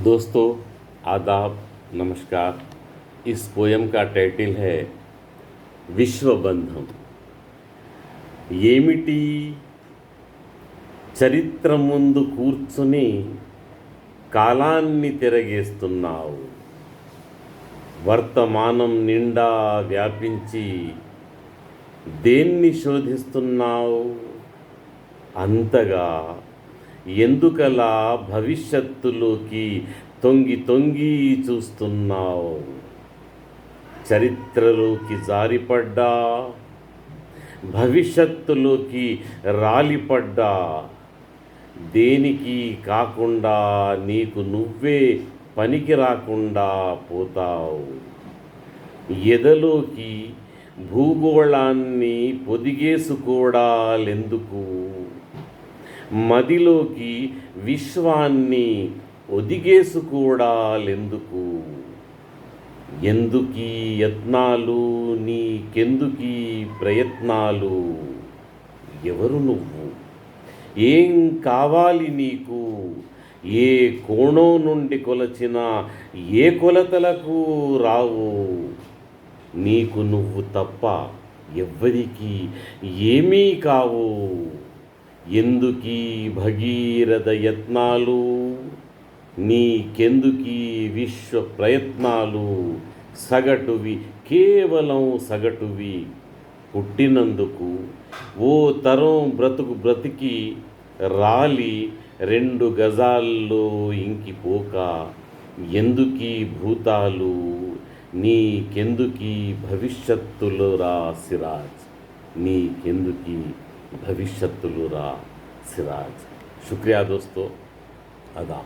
दोस्तों आदाब नमस्कार इस पोयम का टाइटिल है విశ్వబంధం ఏమిటి చరిత్ర ముందు కూర్చుని కాలాన్ని తిరగేస్తున్నావు వర్తమానం నిండా వ్యాపించి దేన్ని శోధిస్తున్నావు అంతగా ఎందుకలా భవిష్యత్తులోకి తొంగి తొంగి చూస్తున్నావు? చరిత్రలోకి జారిపడ్డా? భవిష్యత్తులోకి రాలిపడ్డా? దేనికి కాకుండా నీకు నువ్వే పనికి రాకుండా పోతావు? ఎదలోకి భూగోళాన్ని పొదిగేసుకోవడాలెందుకు మదిలోకి విశ్వాన్ని ఒదిగేసుకోవడాలెందుకు ఎందుకీ యత్నాలు? నీకెందుకీ ప్రయత్నాలు? ఎవరు నువ్వు? ఏం కావాలి నీకు? ఏ కోణం నుండి కొలచిన ఏ కొలతలకు రావు? నీకు నువ్వు తప్ప ఎవ్వరికీ ఏమీ కావు. ఎందుకీ భగీరథ యత్నాలు? నీకెందుకీ విశ్వ ప్రయత్నాలు? సగటువి కేవలం సగటువి. పుట్టినందుకు ఓ తరం బ్రతుకు బ్రతికి రాలి రెండు గజాల్లో ఇంకిపోక. ఎందుకీ భూతాలు? నీకెందుకీ భవిష్యత్తులో రా సిరాజ్ నీకెందుకీ భవిష్యత్తులో రా సిరాజ్ శుక్రియా దోస్తో అదాం